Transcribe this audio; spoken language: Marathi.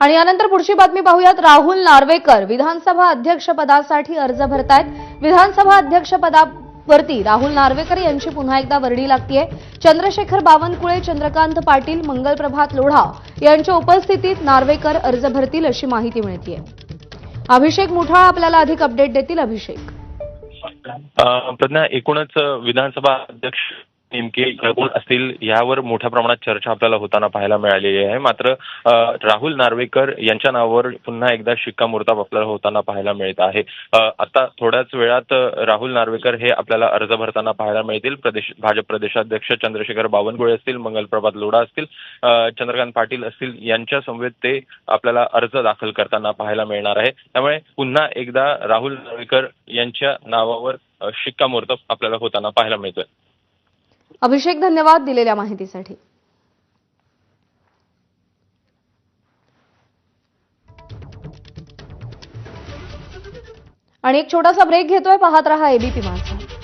आणि यानंतर पुढची बातमी पाहूयात. राहुल नार्वेकर विधानसभा अध्यक्षपदासाठी अर्ज भरतायत. विधानसभा अध्यक्षपदावरती राहुल नार्वेकर यांची पुन्हा एकदा वर्णी लागतीये. चंद्रशेखर बावनकुळे चंद्रकांत पाटील मंगलप्रभात लोढा यांच्या उपस्थितीत नार्वेकर अर्ज भरतील अशी माहिती मिळतीये. अभिषेक मुठाळ आपल्याला अधिक अपडेट देतील. अभिषेक. प्रज्ञा एकूणच विधानसभा अध्यक्ष नेमके कोण असतील यावर मोठ्या प्रमाणात चर्चा आपल्याला होताना पाहायला मिळालेली आहे. मात्र राहुल नार्वेकर यांच्या नावावर पुन्हा एकदा शिक्कामोर्तब आपल्याला होताना पाहायला मिळत आहे. आता थोड्याच वेळात राहुल नार्वेकर हे आपल्याला अर्ज भरताना पाहायला मिळतील. प्रदेश भाजप प्रदेशाध्यक्ष चंद्रशेखर बावनकुळे असतील मंगलप्रभात लोढा असतील चंद्रकांत पाटील असतील यांच्या समवेत ते आपल्याला अर्ज दाखल करताना पाहायला मिळणार आहे. त्यामुळे पुन्हा एकदा राहुल नार्वेकर यांच्या नावावर शिक्कामोर्तब आपल्याला होताना पाहायला मिळतोय. अभिषेक धन्यवाद दिलेल्या माहितीसाठी. आणि एक छोटासा ब्रेक घेतोय. पाहत रहा एबीपी माझा